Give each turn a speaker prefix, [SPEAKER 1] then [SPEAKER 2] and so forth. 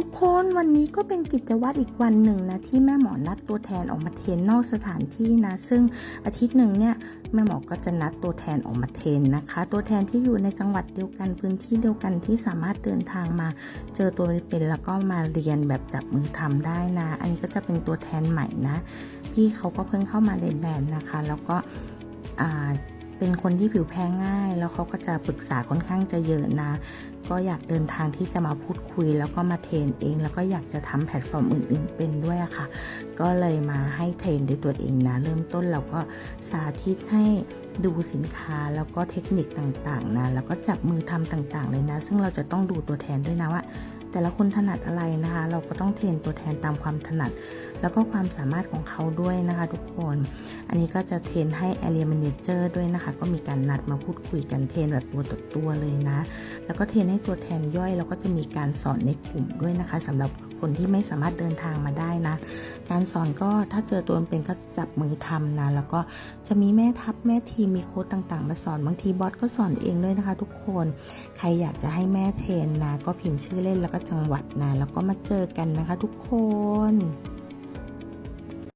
[SPEAKER 1] ทุกคนวันนี้ก็เป็นกิจวัตรอีกวันหนึ่งนะที่แม่หมอนัดตัวแทนออกมาเทรนนอกสถานที่นะ ซึ่งอาทิตย์หนึ่งเนี่ยแม่หมอก็จะนัดตัวแทนออกมาเทรนนะคะ ตัวแทนที่อยู่ในจังหวัดเดียวกันพื้นที่เดียวกันที่สามารถเดินทางมา เจอตัวเป็นแล้วก็มาเรียนแบบจับมือทำได้นะ อันนี้ก็จะเป็นตัวแทนใหม่นะพี่เขาก็เพิ่งเข้ามาในแบรนด์นะคะ แล้วก็เป็นคนที่ผิวแพ้ง่าย แล้วเขาก็จะปรึกษาค่อนข้างจะเยอะนะ ก็อยากเดินทางที่จะมาพูดคุย แล้วก็มาเทรนเอง แล้วก็อยากจะทำแพลตฟอร์มอื่น ๆ เป็นด้วยค่ะ ก็เลยมาให้เทรนด้วยตัวเองนะ เริ่มต้นเราก็สาธิตให้ดูสินค้าแล้วก็เทคนิคต่างๆนะ แล้วก็จับมือทำต่างๆ เลยนะ ซึ่งเราจะต้องดูตัวแทนด้วยนะว่า แต่ละคนถนัดอะไรนะคะ เราก็ต้องเทรนตัวแทนตามความถนัด แล้วก็ความสามารถของเขาด้วยนะคะ ทุกคน อันนี้ก็จะเทรนให้ Area Manager ด้วยนะคะ ก็มีการนัดมาพูดคุยกันเทรนแบบตัวต่อตัวเลยนะ แล้วก็เทรนให้ตัวแทนย่อย แล้วก็จะมีการสอนในกลุ่มด้วยนะคะสำหรับคนที่ไม่สามารถเดินทางมาได้นะ การสอนก็ถ้าเจอตัวเป็นก็จับมือทำนะ แล้วก็จะมีแม่ทัพแม่ทีมมีโค้ดต่างๆ มาสอนบางทีบอสก็สอนเองด้วยนะคะ ทุกคน ใครอยากจะให้แม่เทรนนะ ก็พิมพ์ชื่อเล่นแล้วก็จังหวัดนะแล้วก็มาเจอกันนะคะทุกคน